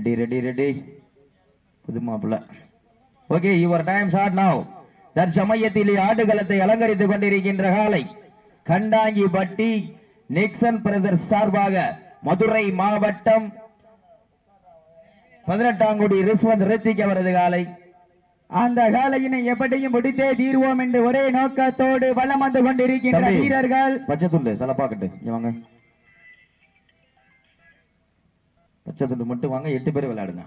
Ready ready ready. புது மாப்பிள்ள. Okay your time starts now தற்சமயத்தில் ஆடுகளத்தை அலங்கரித்துக் கொண்டிருக்கின்ற காலை கண்டாங்கி பட்டி நிக்சன் பிரதர்ஸ் சார்பாக மதுரை மாவட்டம் பதினெட்டாங்குடி ரிஸ்வந்த் ரித்திக் அவரது காலை. அந்த காலையினை எப்படியும் முடித்தே தீர்வோம் என்று ஒரே நோக்கத்தோடு வளம் வந்து கொண்டிருக்கின்ற வீரர்கள். பச்சை துண்டு தலை பாக்கட்டு. இங்க வாங்க. பச்சை துண்டு மட்டும் வாங்க எட்டு பேர் விளையாடுங்க.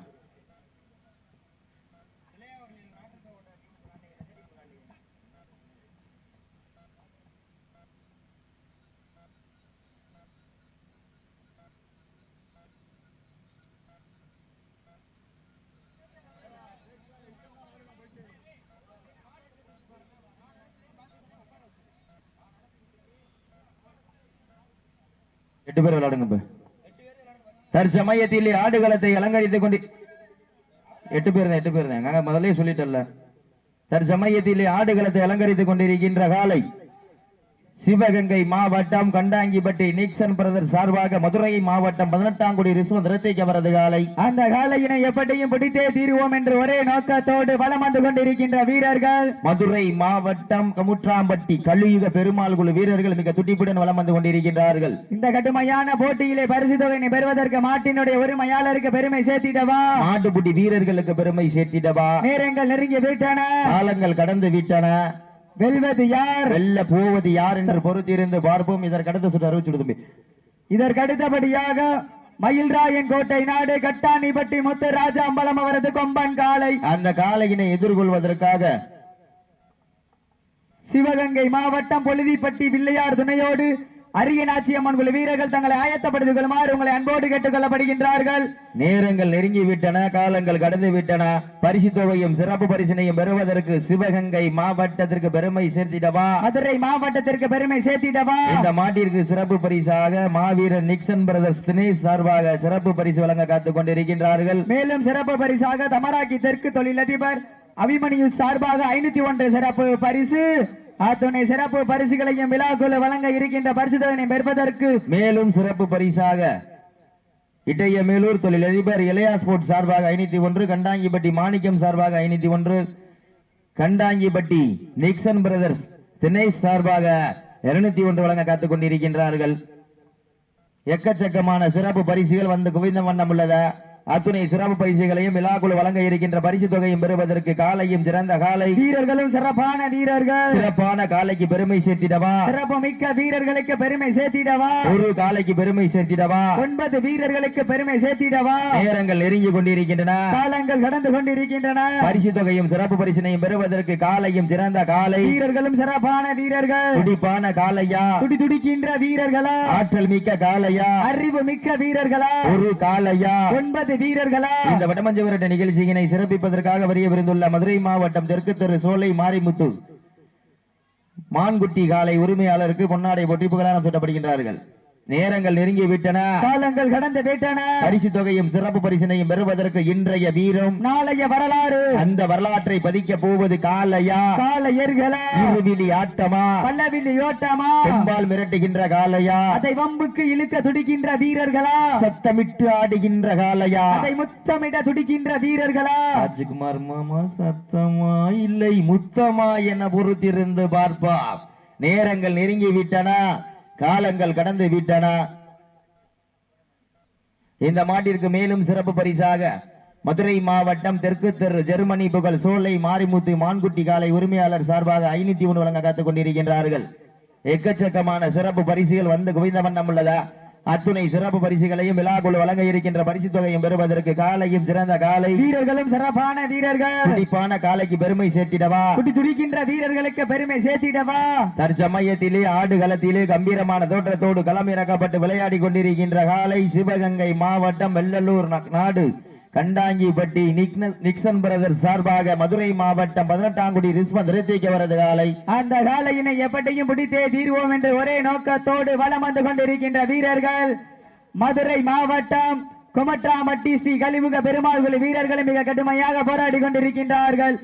எட்டு பேர் விளையாடுங்க இப்போ. தற்சமயத்தில் ஆடுகளத்தை அலங்கரித்துக் கொண்டு எட்டு பேர் தான் எட்டு பேர் தான். நாங்க முதல்ல சொல்லிட்டல்ல தற்சமயத்திலே ஆடுகளத்தை அலங்கரித்துக் கொண்டிருக்கின்ற காலை சிவகங்கை மாவட்டம் கண்டாங்கிப்பட்டி நிக்சன் பிரதர் சார்பாக மதுரை மாவட்டம் பதினெட்டாம் குடி ரிஸ்வந்த் ரத்திக் அவரது காலை. அந்த காலையினை எப்படியும் பிடித்தே தீர்வோம் என்று ஒரே நோக்கத்தோடு வலம் வந்து கொண்டிருக்கின்ற வீரர்கள். மதுரை மாவட்டம் கமுற்றாம்பட்டி கலியுக பெருமாள் குழு வீரர்கள் மிக துடிப்புடன் வலம் வந்து கொண்டிருக்கின்றார்கள். இந்த கடுமையான போட்டியிலே பரிசு தொகையினை பெறுவதற்கு மாட்டினுடைய உரிமையாளருக்கு பெருமை சேர்த்திடவா? மாட்டுப்புட்டி வீரர்களுக்கு பெருமை சேர்த்திடவா? நேரங்கள் நெருங்கி விட்டன. காலங்கள் கடந்து விட்டன. வெல்வது யார்? வெல்ல போவது யார் என்று பொறுத்திருந்து பார்ப்போம். இதற்கடுத்த சுற்று அறிவிச்சுடு தம்பி. இதற்கு அடுத்தபடியாக மயில்ராயன் கோட்டை நாடு கட்டாணிப்பட்டி முத்து ராஜா அம்பலம் அவரது கொம்பன் காலை அந்த காலையினை எதிர்கொள்வதற்காக சிவகங்கை மாவட்டம் பொழுதிப்பட்டி வில்லையார் துணையோடு அரியநாச்சி அம்மன் குழு வீரர்கள் தங்களை ஆயத்தப்படுத்திக் கொள்ளுமாறு உங்களை அன்போடு கேட்டுக் கொள்ளப்படுகின்றார்கள் நேரங்கள் நெருங்கி விட்டன காலங்கள் கடந்து விட்டன பரிசு தொகையும் சிறப்பு பரிசினையும் பெறுவதற்கு சிவகங்கை மாவட்டத்திற்கு பெருமை சேர்த்திடவா? மதுரை மாவட்டத்திற்கு பெருமை சேர்த்திடவா? இந்த மாட்டிற்கு சிறப்பு பரிசாக மாவீரன் நிக்சன் பிரதர்ஸ் தினேஷ் சார்பாக சிறப்பு பரிசு வழங்க காத்துக் கொண்டிருக்கின்றார்கள். மேலும் சிறப்பு பரிசாக தமராக்கி தெற்கு தொழிலதிபர் அபிமன்யு சார்பாக ஐநூத்தி ஒன்று சிறப்பு பரிசு. அத்துணை சிறப்பு பரிசுகளையும் விழாக்குழு வழங்க இருக்கின்ற பரிசுதனை பெறுவதற்கு மேலும் சிறப்பு பரிசாக இட்டைய மேலூர் தொழிலதிபர் இளையா ஸ்போர்ட் சார்பாக ஐநூத்தி ஒன்று கண்டாங்கிப்பட்டி மாணிக்கம் சார்பாக ஐநூத்தி ஒன்று கண்டாங்கிப்பட்டி நிக்சன் பிரதர்ஸ் தினேஷ் சார்பாக இருநூத்தி ஒன்று வழங்க காத்துக் கொண்டிருக்கின்றார்கள். எக்கச்சக்கமான சிறப்பு பரிசுகள் வந்து குவிந்த வண்ணம் உள்ளதா? அத்துணை சிறப்பு பரிசுகளையும் விழாக்குழு வழங்க இருக்கின்ற பரிசு தொகையும் பெறுவதற்கு காலையும் சிறந்த காலை. வீரர்களும் சிறப்பான வீரர்கள். சிறப்பான காலைக்கு பெருமை சேர்த்திடவா? சிறப்பு மிக்க வீரர்களுக்கு பெருமை சேர்த்திடவா? ஒரு காலைக்கு பெருமை சேர்த்திடவா? ஒன்பது வீரர்களுக்கு பெருமை சேர்த்திடவா? நேரங்கள் நெருங்கி கொண்டிருக்கின்றன. காலங்கள் கடந்து கொண்டிருக்கின்றன. பரிசு தொகையும் சிறப்பு பரிசினையும் பெறுவதற்கு காலையும் சிறந்த காலை. வீரர்களும் சிறப்பான வீரர்கள். துடிப்பான காலையா? துடி துடிக்கின்ற வீரர்களா? ஆற்றல் மிக்க காலையா? அறிவு மிக்க வீரர்களா? ஒரு காலையா? ஒன்பது வீரர்களே. இந்த வடமஞ்ச விரட்ட நிகழ்ச்சியினை சிறப்பிப்பதற்காக வரிய விருந்துள்ள மதுரை மாவட்டம் தெற்கு தெரு சோலை மாரிமுத்து. மான்குட்டி காலை உரிமையாளருக்கு பொன்னாடை போட்டி புகழாரம் சூட்டப்படுகின்றார்கள். நேரங்கள் நெருங்கி விட்டன. காலங்கள் கடந்து விட்டன. பரிசு தொகையும் சிறப்பு பரிசினையும் பெறுவதற்கு இன்றைய வீரம். நாளைய வரலாறு. அந்த வரலாற்றை பதிக்க போவது காலையா? கால எர்களா இருவிழி ஆட்டமா? பல்லவில்லி ஓட்டமா? பெண்பால் மிரட்டுகின்ற காலையா? அதை வம்புக்கு இழுக்க துடிக்கின்ற வீரர்களா? சத்தமிட்டு ஆடுகின்ற காலையா? அதை முத்தமிட துடிக்கின்ற வீரர்களா? ராஜ்குமார் மாமா சத்தமா இல்லை முத்தமா என பொறுத்திருந்து பார்ப்பா நேரங்கள் நெருங்கி விட்டன. காலங்கள் கடந்து விட்டன. இந்த மாட்டிற்கு மேலும் சிறப்பு பரிசாக மதுரை மாவட்டம் தெற்கு தெரு ஜெர்மனி புகழ் சோலை மாரிமுத்து மான்குட்டி காலை உரிமையாளர் சார்பாக ஐநூத்தி ஒன்று வழங்க காத்துக் கொண்டிருக்கின்றார்கள். எக்கச்சக்கமான சிறப்பு பரிசுகள் வந்து குவிந்த வண்ணம் உள்ளதா? அத்துணை சிறப்பு பரிசுகளையும் விழாக்குழு வழங்க இருக்கின்ற பரிசு தொகையும் பெறுவதற்கு காலையும் சிறந்த காலை வீரர்களும் சிறப்பான வீரர்கள். துடிப்பான காலைக்கு பெருமை சேர்த்திடவா? துடி துடிக்கின்ற வீரர்களுக்கு பெருமை சேர்த்திடவா? தற்சமயத்திலே ஆடுகளத்திலே கம்பீரமான தோற்றத்தோடு களம் இறக்கப்பட்டு விளையாடி கொண்டிருக்கின்ற காலை சிவகங்கை மாவட்டம் வெள்ளலூர் நாடு. கண்டாங்கிப்பட்டி நிக்ன- நிக்சன் பிரதர் சார்பாக மதுரை மாவட்டம் பதினெட்டாங்குடி ரிஸ்வந்த் நிறுத்திக்க வரது காலை. அந்த காலையினை எப்படியும் பிடித்தே தீர்வோம் என்று ஒரே நோக்கத்தோடு வலம் வந்து கொண்டிருக்கின்ற வீரர்கள். மதுரை மாவட்டம் குமட்ராமட்டி ஸ்ரீ கலிமுக பெருமாள் குழு வீரர்கள் மிக கடுமையாக போராடி கொண்டிருக்கின்றார்கள்.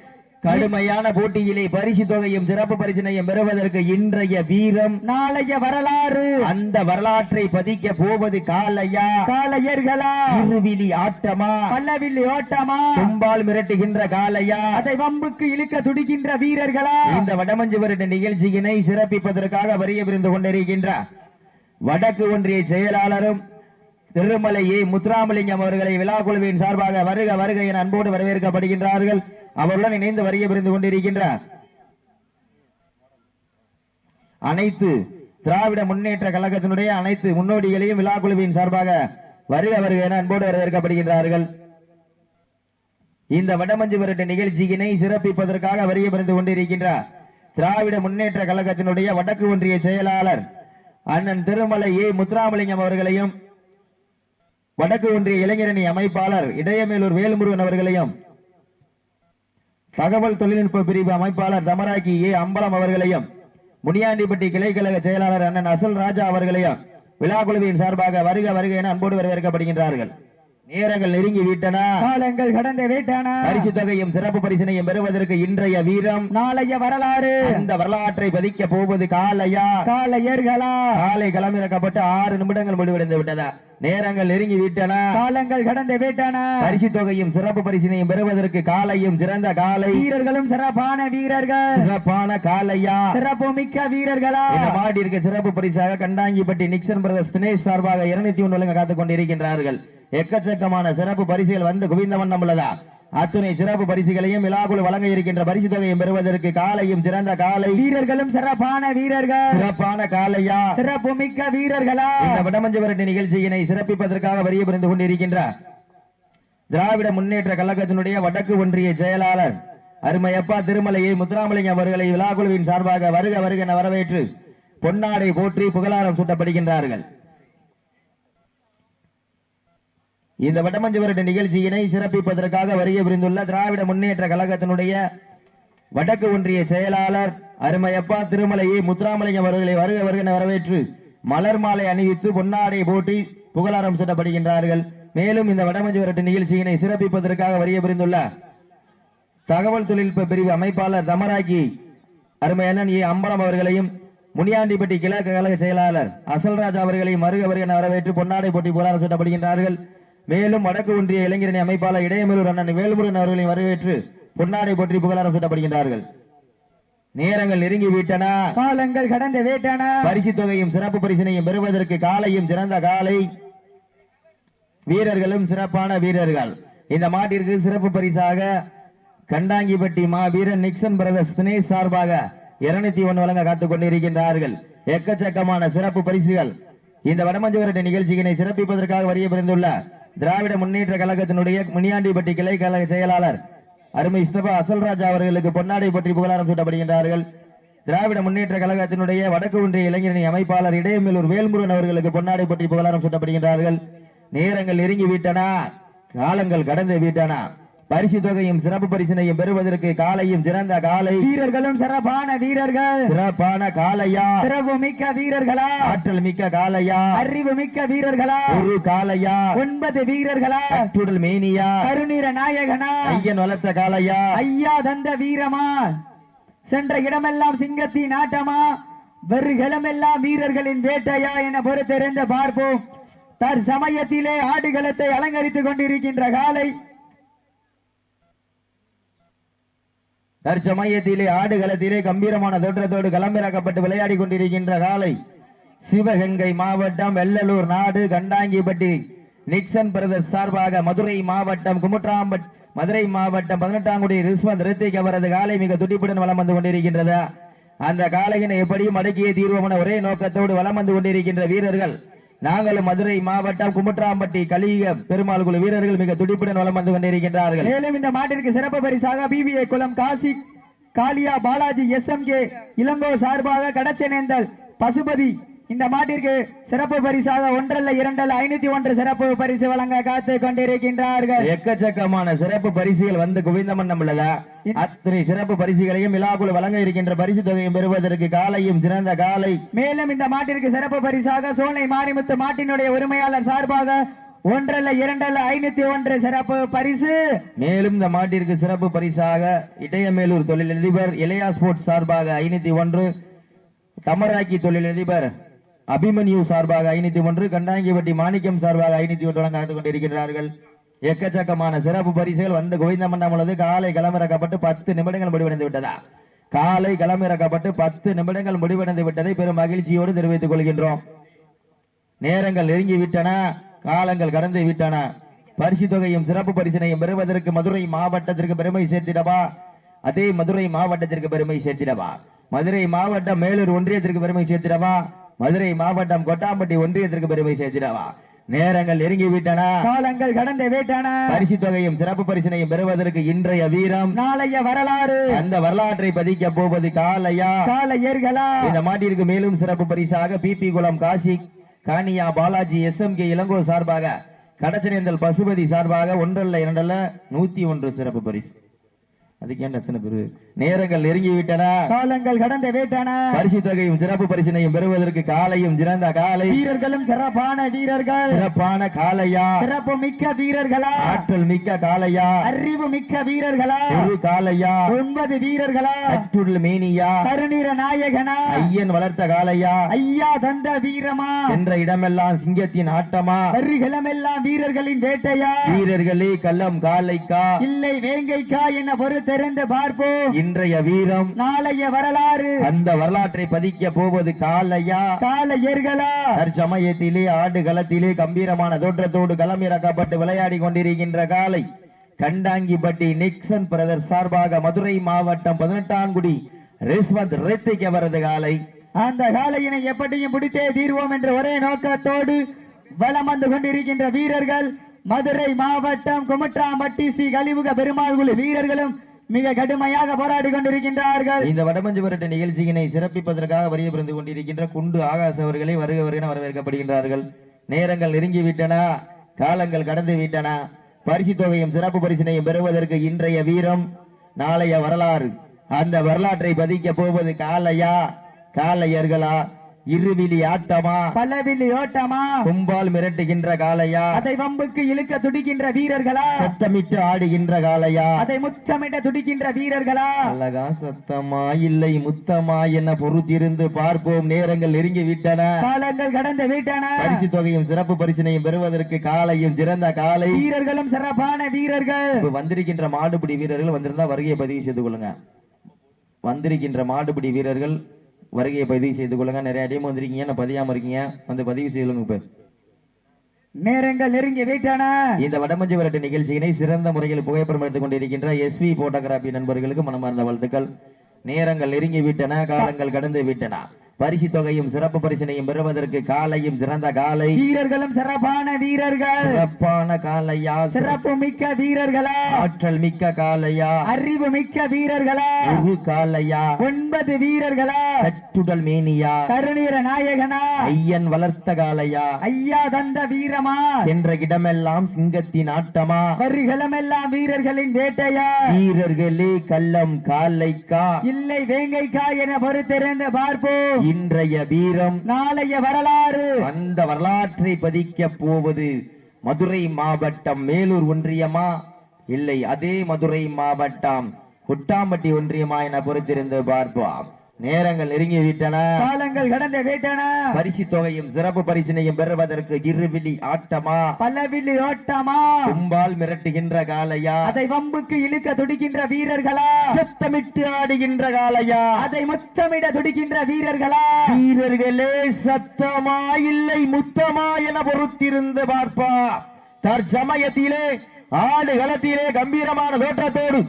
கடுமையான போட்டியிலே பரிசு தொகையும் சிறப்பு பரிசினையும் பெறுவதற்கு இன்றைய வீரம் நாளைய வரலாறு. அந்த வரலாற்றை பதிக்க போவது காலையா? காளையர்களா? இருவிழி ஆட்டமா? பல்லவில்லி ஓட்டமா? தும்பால் மிரட்டுகின்ற காலையா அதை வம்புக்கு இழுக்க துடிக்கின்ற வீரர்களா? இந்த வடமஞ்சு வருட நிகழ்ச்சியினை சிறப்பிப்பதற்காக வரிய விருந்து கொண்டிருக்கின்ற வடக்கு ஒன்றிய செயலாளரும் திருமலை ஏ முத்துராமலிங்கம் அவர்களை விழா குழுவின் சார்பாக வருக வருக என அன்போடு வரவேற்கப்படுகின்றார்கள். அவருடன் இணைந்து வரிய விருந்து கொண்டிருக்கின்றார். அனைத்து திராவிட முன்னேற்ற கழகத்தினுடைய அனைத்து முன்னோடிகளையும் விழா குழுவின் சார்பாக வருக வருக என அன்போடு வரவேற்கப்படுகின்றார்கள். இந்த வடமஞ்சு விரட்டு நிகழ்ச்சியினை சிறப்பிப்பதற்காக வரிய பிரிந்து கொண்டிருக்கின்றார். திராவிட முன்னேற்ற கழகத்தினுடைய வடக்கு ஒன்றிய செயலாளர் அண்ணன் திருமலை ஏ. முத்துராமலிங்கம் அவர்களையும் வடக்கு ஒன்றிய இளைஞரணி அமைப்பாளர் இடையமேலூர் வேல்முருகன் அவர்களையும் தகவல் தொழில்நுட்ப பிரிவு அமைப்பாளர் தமராக்கி ஏ. அம்பலம் அவர்களையும் முனியாண்டிப்பட்டி கிளைக்கழக செயலாளர் அண்ணன் அசல் ராஜா அவர்களையும் விழா குழுவின் சார்பாக வருக வருக என அன்போடு வரவேற்கப்படுகின்றார்கள். நேரங்கள் நெருங்கி விட்டன. காலங்கள் கடந்த வேட்டானா. பரிசு தொகையும் சிறப்பு பரிசினையும் பெறுவதற்கு இன்றைய வீரம். நாளைய வரலாறு. அந்த வரலாற்றை பதிக்க போவது காலையா? காளையர்களா காலை களமிறக்கப்பட்டு ஆறு நிமிடங்கள் முடிவடைந்து விட்டதா நேரங்கள் நெருங்கி விட்டன. காலங்கள் கடந்த வேட்டானா. பரிசு தொகையும் சிறப்பு பரிசினையும் பெறுவதற்கு காலையும் சிறந்த காலை. வீரர்களும் சிறப்பான வீரர்கள். சிறப்பான காலையா? சிறப்பு மிக்க வீரர்களா? இந்த மாட்டிற்கு சிறப்பு பரிசாக கண்டாங்கிப்பட்டி நிக்சன் பிரதர்ஸ் தினேஷ் சார்பாக இருநூத்தி ஒன்று காத்துக் கொண்டிருக்கின்றார்கள் எக்கச்சக்கமான சிறப்பு பரிசுகள் வந்து குவிந்த வண்ணம் உள்ளதா? அத்துணை சிறப்பு பரிசுகளையும் விழாக்குழு வழங்க இருக்கின்ற பரிசு தொகையும் பெறுவதற்கு காலையும் சிறந்த காலை வீரர்களும் சிறப்பான வீரர்கள். சிறப்பான காலையா? சிறப்பு மிக்க வீரர்களா? இந்த வடமஞ்சு விரட்டு நிகழ்ச்சியினை சிறப்பிப்பதற்காக வரிய புரிந்து கொண்டிருக்கின்றார் திராவிட முன்னேற்ற கழகத்தினுடைய வடக்கு ஒன்றிய செயலாளர் அருமையப்பா திருமலையை முத்துராமலிங்கம் அவர்களை விழாக்குழுவின் சார்பாக வருக வருக என வரவேற்று பொன்னாடை போற்றி புகழாரம் சூட்டப்படுகின்றார்கள். இந்த வடமஞ்சு வருட நிகழ்ச்சியினை சிறப்பிப்பதற்காக வருகை புரிந்துள்ள திராவிட முன்னேற்ற கழகத்தினுடைய வடக்கு ஒன்றிய செயலாளர் அருமையப்பா திருமலையை முத்துராமலிங்கம் அவர்களை வருக வருகின வரவேற்று மலர் மாலை அணிவித்து பொன்னாடை போட்டி புகழாரம் சூட்டப்படுகின்றார்கள். மேலும் இந்த வடமஞ்சு விரட்டு நிகழ்ச்சியினை சிறப்பிப்பதற்காக வருகை புரிந்துள்ள தகவல் தொழில்நுட்ப பிரிவு அமைப்பாளர் தமராக்கி அருமை அண்ணன் ஏ. அம்பலம் அவர்களையும் முனியாண்டிப்பட்டி கிழக்கு கழக செயலாளர் அசல்ராஜ் அவர்களையும் வருக வருகின வரவேற்று பொன்னாடை போட்டி புகழாரம் சூட்டப்படுகின்றார்கள். மேலும் வடக்கு ஒன்றிய இளைஞரணி அமைப்பாளர் இடையமலூர் அண்ணன் வேல்முருகன் அவர்களையும் வரவேற்று பொன்னாடை போற்றி புகழாரம் சூட்டப்படுகின்றார்கள். நேரங்கள் நெருங்கி விட்டன காலங்கள் கடந்த வேட்டானா. பரிசு தொகையும் சிறப்பு பரிசினையும் பெறுவதற்கு காலையும் சிறந்த காலை. வீரர்களும் சிறப்பான வீரர்கள். இந்த மாட்டிற்கு சிறப்பு பரிசாக கண்டாங்கிப்பட்டி மா வீரன் நிக்சன் பிரதர்ஸ் தினேஷ் சார்பாக இருநூத்தி ஒன்று வழங்க காத்துக் கொண்டிருக்கின்றார்கள். எக்கச்சக்கமான சிறப்பு பரிசுகள். இந்த வடமஞ்சு வருட நிகழ்ச்சியினை சிறப்பிப்பதற்காக வரிய பிறந்துள்ள திராவிட முன்னேற்ற கழகத்தினுடைய முனியாண்டிப்பட்டி கிளை கழக செயலாளர் அருமை இஸ்தபா அசல்ராஜ் அவர்களுக்கு பொன்னாடை பற்றி புகழாரம் சூட்டப்படுகின்றார்கள். திராவிட முன்னேற்ற கழகத்தினுடைய வடக்கு ஒன்றிய இளைஞரணி அமைப்பாளர் இடையமேலூர் வேல்முருகன் அவர்களுக்கு பொன்னாடை பற்றி புகழாரம் சூட்டப்படுகின்றார்கள். நேரங்கள் நெருங்கி விட்டன. காலங்கள் கடந்து விட்டன. பரிசு தொகையும் சிறப்பு பரிசினையும் பெறுவதற்கு காலையும் சிறந்த காலை. வீரர்களும் சிறப்பான வீரர்கள். சிறப்பான காலையா? சிறப்பு மிக்க வீரர்களா? ஆற்றல் மிக்க காலையா? அறிவு மிக்க வீரர்களா? ஒரு காலையா? ஒன்பது வீரர்களா? கட்டுடல் மேனியா? கருநீர நாயகனா? ஐயன் வளர்த்த காலையா? ஐயா தந்த வீரமா? சென்ற இடமெல்லாம் சிங்கத்தின் ஆட்டமா? வருகளமெல்லாம் வீரர்களின் வேட்டையா என பொறுத்திருந்து பார்ப்போம். தற்சமயத்திலே ஆடுகளத்தை அலங்கரித்துக் கொண்டிருக்கின்ற காலை. தற்சமயத்திலே ஆடுகளத்திலே கம்பீரமான தோற்றத்தோடு களமிறக்கப்பட்டு விளையாடி கொண்டிருக்கின்ற காலை சிவகங்கை மாவட்டம் வெள்ளலூர் நாடு கண்டாங்கிப்பட்டி நிக்சன் பிரதர்ஸ் சார்பாக மதுரை மாவட்டம் குமுற்றாம்பட் மதுரை மாவட்டம் பதினெட்டாங்குடி ரிஸ்வந்த் ரித்திக் அவரது காலை மிக துடிப்புடன் வளம் வந்து கொண்டிருக்கின்றது. அந்த காலையினை எப்படியும் அடக்கிய தீர்வமான ஒரே நோக்கத்தோடு வளம் வந்து கொண்டிருக்கின்ற வீரர்கள் நாங்களும் மதுரை மாவட்டம் குமுட்ராம்பட்டி கலிக பெருமாள் குழு வீரர்கள் மிக துடிப்புடன் வலம் வந்து கொண்டிருக்கின்றார்கள். மேலும் இந்த மாட்டிற்கு சிறப்பு பரிசாக பிபிஏ குளம் Kasi Kaliya Balaji S M K Ilango சார்பாக கடச்சனேந்தல் பசுபதி இந்த மாட்டிற்கு சிறப்பு பரிசாக ஒன்றல்ல இரண்டல்ல ஐநூத்தி ஒன்று சிறப்பு பரிசு வழங்க காத்து கொண்டிருக்கின்றார்கள். எக்கச்சக்கமான சிறப்பு பரிசுகள் வந்து குவிந்த மன்னம் உள்ளதா அத்தனை சிறப்பு பரிசுகளையும் விழாக்குழு வழங்க இருக்கின்ற பரிசு தொகையும் பெறுவதற்கு காலையும் சிறந்த காலை. மேலும் இந்த மாட்டிற்கு சிறப்பு பரிசாக சோலை மாரிமுத்து மாட்டினுடைய உரிமையாளர் சார்பாக ஒன்றல்ல இரண்டல்ல ஐநூத்தி ஒன்று சிறப்பு பரிசு. மேலும் இந்த மாட்டிற்கு சிறப்பு பரிசாக இடையமேலூர் தொழிலதிபர் இளையா ஸ்போர்ட்ஸ் சார்பாக ஐநூத்தி ஒன்று தமராக்கி தொழிலதிபர் அபிமன்யு சார்பாக ஐநூத்தி ஒன்று கண்டாங்கிப்பட்டி மாணிக்கம் சார்பாக ஐநூத்தி ஒன்று கலந்து கொண்டிருக்கிறார்கள் எக்கச்சக்கமான சிறப்பு பரிசுகள் வந்து கோவிந்தமண்டம் உள்ளது. காலை களமிறக்கப்பட்டு பத்து நிமிடங்கள் முடிவடைந்து விட்டதா? காலை களமிறக்கப்பட்டு பத்து நிமிடங்கள் முடிவடைந்து விட்டதை பெரும் மகிழ்ச்சியோடு தெரிவித்துக் கொள்கின்றோம். நேரங்கள் நெருங்கி விட்டன காலங்கள் கடந்து விட்டன. பரிசு தொகையும் சிறப்பு பரிசினையும் பெறுவதற்கு மதுரை மாவட்டத்திற்கு பெருமை சேர்த்திடவா? அதே மதுரை மாவட்டத்திற்கு பெருமை சேர்த்திடவா? மதுரை மாவட்டம் மேலூர் ஒன்றியத்திற்கு பெருமை சேர்த்திடவா? மதுரை மாவட்டம் கொட்டாம்பட்டி ஒன்றியத்திற்கு பெருமை சேர்த்திடவா? நேரங்கள் நெருங்கி விட்டன காலங்கள் கடந்து விட்டன. பரிசு தொகையும் சிறப்பு பரிசினையும் பெறுவதற்கு இன்றைய வீரம். நாளைய வரலாறு. அந்த வரலாற்றை பதிக்க போவது காலையா? கால ஏர்களா? இந்த மாட்டிற்கு மேலும் சிறப்பு பரிசாக பிபி குளம் காசி கானியா பாலாஜி எஸ்எம்கே இளங்கோ சார்பாக கடச்சனேந்தல் பசுபதி சார்பாக ஒன்றல்ல இரண்டல்ல நூத்தி ஒன்று சிறப்பு பரிசு. அதுக்கு ஏன் எத்தனை பேரு? நேரங்கள் நெருங்கி விட்டன. காலங்கள் கடந்து விட்டன. பரிசு தொகையும் சிறப்பு பரிசினையும் பெறுவதற்கு காலையும் சிறந்த காலை. வீரர்களும் சிறப்பான வீரர்கள். சிறப்பான காலையா? சிறப்பு மிக்க வீரர்களா? ஆற்றல் மிக்க காலையா? அறிவு மிக்க வீரர்களா? ஒரு காலையா? ஒன்பது வீரர்களா? கற்றுள் மேனியா? கருநீர நாயகனா? ஐயன் வளர்த்த காலையா? ஐயா தந்த வீரமா? என்ற இடமெல்லாம் சிங்கத்தின் ஆட்டமா? வருகிலமெல்லாம் வீரர்களின் வேட்டையா? வீரர்களே கள்ளம் காலைக்கா? இல்லை வேங்கைக்கா என பொறுத்திருந்து பார்ப்போம். இன்றைய வீரம் நாளைய வரலாறு. அந்த வரலாற்றை பதிக்க போவது காலையா? கால ஏர்களா தற்சமயத்திலே ஆடு களத்திலே கம்பீரமான தோற்றத்தோடு களம் இறக்கப்பட்டு விளையாடி கொண்டிருக்கின்ற காலை கண்டாங்கிப்பட்டி நிக்சன் பிரதர் சார்பாக மதுரை மாவட்டம் பதினெட்டாங்குடி ரிஸ்வந்த் ரித்திக் அவரது காலை. அந்த காலையினை எப்படியும் பிடித்தே தீர்வோம் என்ற ஒரே நோக்கத்தோடு வலம் வந்து கொண்டிருக்கின்ற வீரர்கள் மதுரை மாவட்டம் குமட்டாம்பட்டி ஸ்ரீ கலிமுக பெருமாள் வீரர்களும் மிக கடுமையாக போராடி கொண்டிருக்கின்றார்கள். இந்த வடமஞ்சு புரட்டு நிகழ்ச்சியினை சிறப்பிப்பதற்காக வரிய பிறந்து கொண்டிருக்கின்ற குண்டு ஆகாஷ் அவர்களை வருக வருகின வரவேற்கப்படுகின்றார்கள். நேரங்கள் நெருங்கி விட்டன காலங்கள் கடந்து விட்டன பரிசு தொகையும் சிறப்பு பரிசினையும் பெறுவதற்கு இன்றைய வீரம் நாளைய வரலாறு. அந்த வரலாற்றை பதிக்க போவது காலையா காளையர்களா இருவிழி ஆட்டமா? பல்லவில்லி ஓட்டமா? கும்பால் மிரட்டுகின்ற காளையா? அதை வம்புக்கு இழுக்க துடிக்கின்ற வீரர்களா? சத்தமிட்டு ஆடுகின்ற காளையா? அதை முத்தமிட துடிக்கின்ற வீரர்களா? அழகா சத்தமா இல்லை முத்தமா என பொறுத்திருந்து பார்ப்போம். நேரங்கள் நெருங்கி விட்டன. காலங்கள் கடந்து விட்டன. பரிசு தொகையும் சிறப்பு பரிசினையும் பெறுவதற்கு காலையும் சிறந்த காலை வீரர்களும் சிறப்பான வீரர்கள். வந்திருக்கின்ற மாடுபிடி வீரர்கள் வந்திருந்தா வருகையை பதிவு செய்து கொள்ளுங்க. வந்திருக்கின்ற மாடுபிடி வீரர்கள் வருகையை பதிவு செய்து கொள்ளுங்க. நிறைய அடியும் வந்திருக்கீங்க. நான் பதியாம இருக்கீங்க? வந்து பதிவு செய்துங்க இப்ப. நேரங்கள் நெருங்கி விட்டன. இந்த வடமஞ்சு விரட்டு நிகழ்ச்சியினை சிறந்த முறையில் புகைப்படம் எடுத்துக் கொண்டிருக்கின்ற எஸ்வி போட்டோகிராபி நண்பர்களுக்கு மனமார்ந்த வாழ்த்துக்கள். நேரங்கள் நெருங்கி விட்டன காலங்கள் கடந்து விட்டன. பரிசு தொகையும் சிறப்பு பரிசினையும் பெறுவதற்கு காலையும் சிறந்த காலை. வீரர்களும் சிறப்பான வீரர்கள். சிறப்பான காலையா? சிறப்பு மிக்க வீரர்களா? ஆற்றல் மிக்க காலையா? அறிவு மிக்க வீரர்களா? ஒரு காலையா? ஒன்பது வீரர்களா? கட்டுடல் மேனியா? கருநீர நாயகனா? ஐயன் வளர்த்த காலையா? ஐயா தந்த வீரமா? சென்ற இடமெல்லாம் சிங்கத்தின் ஆட்டமா? வருகளமெல்லாம் வீரர்களின் வேட்டையா? வீரர்களே கள்ளம் காலைக்கா? இல்லை வேங்கைக்கா என பொறுத்திருந்து பார்ப்போம். இன்றைய வீரம் நாளைய வரலாறு. அந்த வரலாற்றை பதிக்க போவது மதுரை மாவட்டம் மேலூர் ஒன்றியமா? இல்லை அதே மதுரை மாவட்டம் குட்டாம்பட்டி ஒன்றியமா என பொறுத்திருந்து பார்ப்போம். நேரங்கள் நெருங்கி விட்டன. காலங்கள் கடந்து விட்டன. பரிசு தொகையும் சிறப்பு பரிசினையும் பெறுவதற்கு இருவிழி ஆட்டமா? பல்லவில்லி ஓட்டமா கும்பால் மிரட்டுகின்ற காலையா அதை வம்புக்கு இழுக்க துடிக்கின்ற வீரர்களா? சத்தமிட்டு ஆடுகின்ற காலையா அதை முத்தமிட துடிக்கின்ற வீரர்களா? வீரர்களே சத்தமா இல்லை முத்தமா என பொறுத்திருந்து பார்ப்பா. தற்சமயத்திலே ஆடு களத்திலே கம்பீரமான தோற்றத்தோடு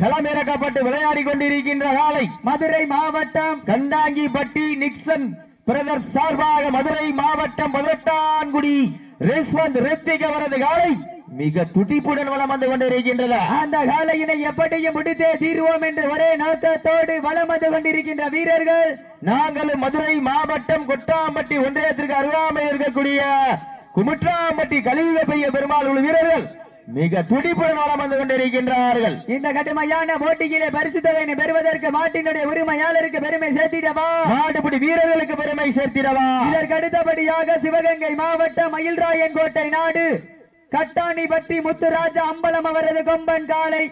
களமிறக்கப்பட்டு விளையாடி கொண்டிருக்கின்ற காலை மதுரை மாவட்டம் கண்டாங்கிப்பட்டி நிக்சன் பிரதர் சார்பாக மதுரை மாவட்டம் பதினெட்டான்குடி ரிஸ்வந்த் ரித்திக் அவரது காலை மிக துடிப்புடன் வளம் வந்து கொண்டிருக்கின்றது. அந்த காலையினை எப்படியும் முடித்தே தீர்வோம் என்று ஒரே நோக்கத்தோடு வளம் வந்து கொண்டிருக்கின்ற வீரர்கள் நாங்களும் மதுரை மாவட்டம் கொட்டாம்பட்டி ஒன்றியத்திற்கு அருகாமையில் இருக்கக்கூடிய குமுற்றாம்பட்டி கலியுக பெய்ய பெருமாள் உள்ள வீரர்கள் மிக துடிப்புடன் வந்து கொண்டிருக்கின்றார்கள். இந்த கடுமையான போட்டியிலே பரிசு பெறுவதற்கு மாட்டினுடைய உரிமையாளருக்கு பெருமை சேர்த்திடவா? மாடுபிடி வீரர்களுக்கு பெருமை சேர்த்திடவா? இதற்கு அடுத்தபடியாக சிவகங்கை மாவட்டம் மயில்ராயன் கோட்டை நாடு கட்டாணி பற்றி முத்துராஜா அம்பலம் அவரது கொம்பன் காலை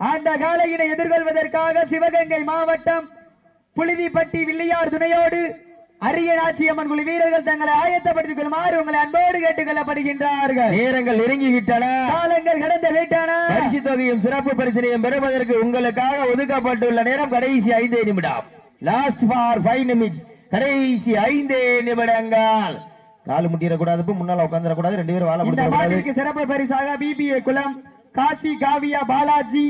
அந்த காலையினை எதிர்கொள்வதற்காக சிவகங்கை மாவட்டம் புழுதிப்பட்டி வில்லியார் துணையோடு அரியநாச்சியம்மன் குழு வீரர்கள் தங்களை ஆயத்தப்படுத்திக் கொள்ளுமாறு உங்களை அன்போடு கேட்டுக் கொள்ளப்படுகின்றார்கள் நேரங்கள் நெருங்கி விட்டன காலங்கள் கடந்த வேட்டான. பரிசு தொகையும் சிறப்பு பரிசனையும் பெறுவதற்கு உங்களுக்காக ஒதுக்கப்பட்டுள்ள நேரம் கடைசி ஐந்தே நிமிடம். லாஸ்ட் ஃபார் ஃபைவ் நிமிட்ஸ் கடைசி ஐந்தே நிமிடங்கள். காலு முட்டிடக்கூடாது முன்னால உட்காந்துடக்கூடாது ரெண்டு பேரும் வாழ முடியாது சிறப்பு பரிசாக பிபிஏ குளம் Kasi Kaviya Balaji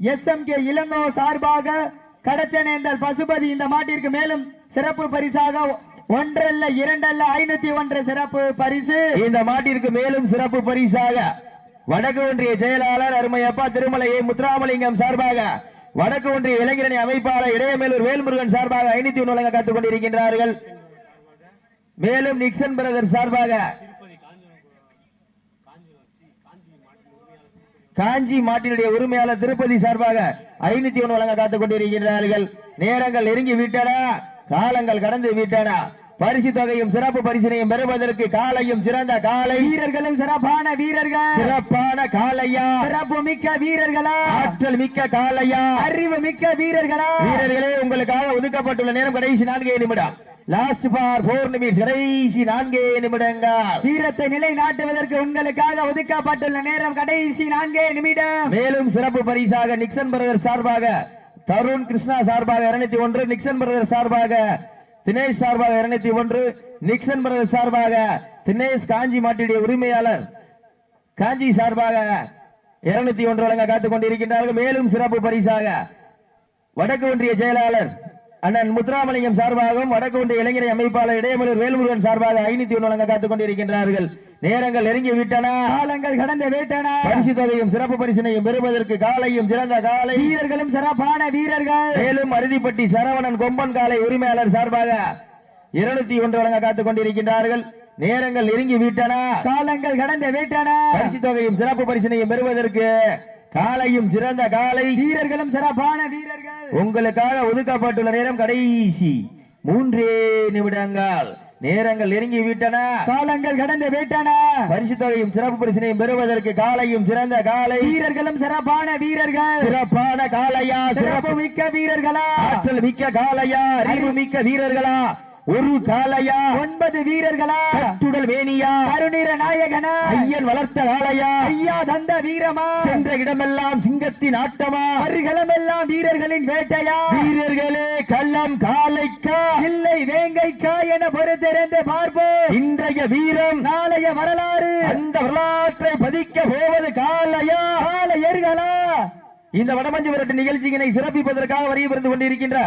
S M K Ilango சார்பாக கடச்சனேந்தல் பசுபதி இந்த மாட்டிற்கு மேலும் சிறப்பு பரிசாக ஒன்றல்ல இரண்டல்ல ஐநூத்தி ஒன்று சிறப்பு பரிசு. இந்த மாட்டிற்கு மேலும் சிறப்பு பரிசாக வடக்கு ஒன்றிய செயலாளர் அருமையப்பா திருமலை ஏ. முத்துராமலிங்கம் சார்பாக வடக்கு ஒன்றிய இளைஞரணி அமைப்பாளர் இடையமேலூர் வேல்முருகன் சார்பாக ஐநூத்தி ஒன்று வழங்க காத்துக் கொண்டிருக்கின்றார்கள். மேலும் நிக்சன் பிரதர் சார்பாக காஞ்சி மாட்டினுடைய உரிமையாளர் திருப்பதி சார்பாக ஐநூத்தி ஒன்று வழங்க காத்துக் கொண்டிருக்கின்றார்கள். நேரங்கள் நெருங்கி விட்டன. காலங்கள் கடந்து விட்டன. பரிசு தொகையும் சிறப்பு பரிசினையும் பெறுவதற்கு காலையும் சிறந்த காலை. வீரர்களும் சிறப்பான வீரர்கள். சிறப்பான காலையா? சிறப்பு மிக்க வீரர்களா? ஆற்றல் மிக்க காலையா? அறிவு மிக்க வீரர்களா? வீரர்களே உங்களுக்காக ஒதுக்கப்பட்டுள்ள நேரம் கடைசி நான்கே நிமிடம். லாஸ்ட் ஃபார் போர் நிமிஷம் கடைசி நான்கே நிமிடங்கள். வீரத்தை நிலைநாட்டுவதற்கு உங்களுக்காக ஒதுக்கப்பட்டுள்ள நேரம் கடைசி நான்கே நிமிடம். மேலும் சிறப்பு பரிசாக நிக்சன் பிரதர் சார்பாக தருண் கிருஷ்ணா சார்பாக இருநூத்தி ஒன்று நிக்சன் பிரதர் சார்பாக தினேஷ் சார்பாக இருநூத்தி ஒன்று நிக்சன் பிரதர் சார்பாக தினேஷ் காஞ்சி மாட்டியுடைய உரிமையாளர் காஞ்சி சார்பாக இருநூத்தி ஒன்று வழங்க காத்துக் கொண்டிருக்கின்றார்கள். மேலும் சிறப்பு பரிசாக வடக்கு ஒன்றிய செயலாளர் அண்ணன் முத்துராமலிங்கம் சார்பாகவும் வடக்கு ஒன்றிய இளைஞரை அமைப்பாளர் இடையமலூர் வேல்முருகன் சார்பாக ஐநூத்தி ஒன்று வழங்க காத்துக் கொண்டிருக்கின்றார்கள். நேரங்கள் நெருங்கி விட்டன. காலங்கள் கடந்த வேட்டன. பரிசு தொகையும் சிறப்பு பரிசினையும் பெறுவதற்கு காலையும் சிறந்த காலை. வீரர்களும் சிறப்பான வீரர்கள். மேலும் அருதிப்பட்டி சரவணன் கொம்பன் காலை உரிமையாளர் சார்பாக இருநூத்தி ஒன்று வழங்க காத்துக் கொண்டிருக்கின்றார்கள். நேரங்கள் நெருங்கி விட்டன. காலங்கள் கடந்த வேட்டன. பரிசு தொகையும் சிறப்பு பரிசினையும் பெறுவதற்கு காலையும் சிறந்த காலை. வீரர்களும் சிறப்பான வீரர்கள். உங்களுக்காக ஒதுக்கப்பட்டுள்ள நேரம் கடைசி மூன்றே நிமிடங்கள். நேரங்கள் நெருங்கி விட்டன. காலங்கள் கடந்த வேட்டன. பரிசு தொகையும் சிறப்பு பரிசினையும் பெறுவதற்கு காலையும் சிறந்த காலை. வீரர்களும் சிறப்பான வீரர்கள். சிறப்பான காலையா? சிறப்பு மிக்க வீரர்களா? ஆற்றல் மிக்க காலையா? அறிவு மிக்க வீரர்களா? ஒரு காலையா ஒன்பது வீரர்களா? கட்டுடல் வேணியா கருநிற நாயகனா? ஐயன் வளர்த்த காலையா ஐயா தந்த வீரமா? சென்ற இடமெல்லாம் சிங்கத்தின் ஆட்டமா? அருகலமெல்லாம் வீரர்களின் வேட்டையா? வீரர்களே கள்ளம் காலைக்கா இல்லை வேங்கைக்கா என பொறுத்திருந்து பார்ப்போம். இன்றைய வீரம் நாளைய வரலாறு. அந்த வரலாற்றை பதிக்க போவது காலையா கால எருகளா இந்த வடமஞ்சு விரட்டு நிகழ்ச்சியினை சிறப்பிப்பதற்காக வரையப்பருந்து கொண்டிருக்கின்ற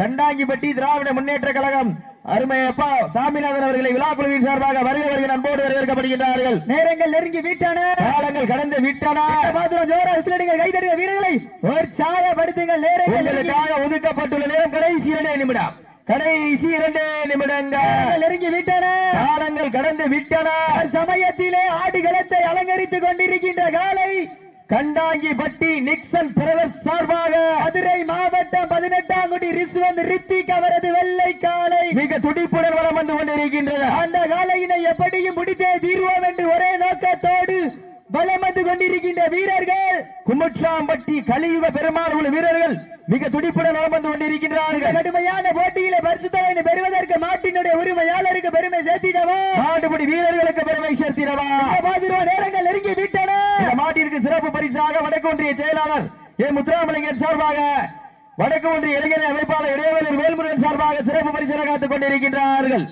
கண்டாங்கிப்பட்டி திராவிட முன்னேற்ற கழகம். அருமையப்பா சாமிநாதன் அவர்களை விழா குழுவின் சார்பாக வருகிறவர்கள் அன்போடு வரவேற்கப்படுகின்றார்கள். நேரங்கள் நெருங்கி விட்டன. காலங்கள் கடந்து விட்டன. ஜோரா விசிலடிகள் கைதறிய வீரர்களை. ஒரு சாயப்படுத்துங்கள் நேரங்கள் நெருங்கி- உங்களுக்காக ஒதுக்கப்பட்டுள்ள நேரம் கடைசி இரண்டே நிமிடம். கடைசி இரண்டே நிமிடங்கள் நெருங்கி விட்டன. காலங்கள் கடந்து விட்டன. சமயத்திலே ஆடுகளத்தை அலங்கரித்துக் கொண்டிருக்கின்ற காலை. கண்டாங்கி பட்டி நிக்சன் பிரதர் சார்பாக மதுரை மாவட்டம் பதினெட்டாம் குடி ரிசுவந்த் ரித்திக் அவரது வெள்ளை காலை. மிக துடிப்புடன் வளம் வந்து கொண்டிருக்கின்றது. அந்த காலையினை எப்படியும் முடித்தே தீர்வோம் என்று ஒரே நோக்கத்தோடு பலம் வந்து கொண்டிருக்கின்ற வீரர்கள். குமுற்றாம்பட்டி கலியுக பெருமாள் உள்ள வீரர்கள் மிக துடிப்புடன் வளம் வந்து கொண்டிருக்கின்றார்கள் கடுமையான போட்டியிலே பரிசு தொகையினை பெறுவதற்கு மாட்டினுடைய உரிமையாளருக்கு பெருமை சேர்த்திடவா? மாடுபிடி வீரர்களுக்கு பெருமை சேர்த்திடவா? நேரங்கள் நெருங்கி விட்டன. மாட்டிற்கு சிறப்பு பரிசாக வடக்கு ஒன்றிய செயலாளர் ஏ. முத்துராமலிங்கன் சார்பாக வடக்கு ஒன்றிய இளைஞர் அமைப்பாளர் இடையவலர் வேல்முருகன் சார்பாக சிறப்பு பரிசுகளை காத்துக் கொண்டிருக்கின்றார்கள்.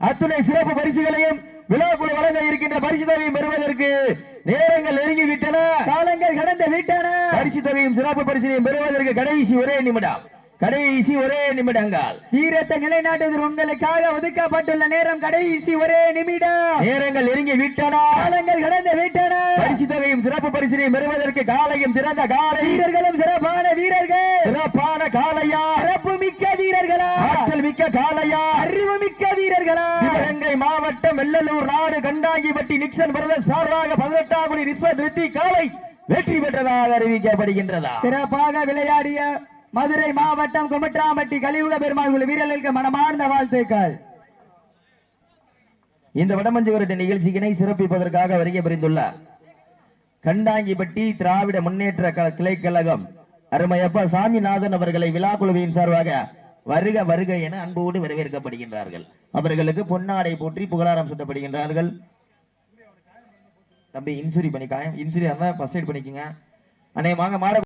அத்துணை சிறப்பு பரிசுகளையும் விழாக்குழு வழங்க இருக்கின்ற பரிசு தொகையும் பெறுவதற்கு நேரங்கள் நெருங்கி விட்டன காலங்கள் கடந்த விட்டன. பரிசு தொகையும் சிறப்பு பரிசினையும் பெறுவதற்கு கடைசி ஒரே நிமிடம். கடைசி ஒரே நிமிடங்கள். வீரத்தை நிலைநாட்டுவதற்கு உங்களுக்காக ஒதுக்கப்பட்டுள்ள நேரம் கடைசி ஒரே நிமிடம். நேரங்கள் நெருங்கி விட்டன. காலங்கள் கடந்த விட்டன. பரிசு தொகையும் சிறப்பு பரிசினையும் பெறுவதற்கு காலையும் சிறந்த காலை. வீரர்களும் சிறப்பான வீரர்கள். சிறப்பான காலையா. சிறப்பு மிக்க வீரர்களா. ஆற்றல் மிக்க காலையா. அறிவு மிக்க வீரர்களா. சிவகங்கை மாவட்டம் வெள்ளலூர் நாடு கண்டாங்கிப்பட்டி நிக்சன் பிரதர்ஸ் சார்பாக பதினெட்டாம் குடி ரிஸ்வத் ரித்தி காலை வெற்றி பெற்றதாக அறிவிக்கப்படுகின்றதா. சிறப்பாக விளையாடிய மதுரை மாவட்டம் குமட்டாம்பட்டி கலியுக பெருமாள் குழு வீரர்களுக்கு மனமார்ந்த வாழ்த்துக்கள். இந்த வடமஞ்சு விரட்டு நிகழ்ச்சியினை சிறப்பிப்பதற்காக வருகை புரிந்துள்ளார் கண்டாங்கிப்பட்டி திராவிட முன்னேற்ற கிளை கழகம் அருமையப்பா சாமிநாதன் அவர்களை விழா குழுவின் சார்பாக வருக வருக என அன்போடு வரவேற்கப்படுகின்றார்கள். அவர்களுக்கு பொன்னாடை போற்றி புகழாரம் சுட்டப்படுகின்றார்கள். தம்பி இன்சூரி பண்ணி காயம் இன்சூரி இருந்தா ஃபர்ஸ்ட் எய்ட் பண்ணிக்கோங்க. அநேகமாக மாட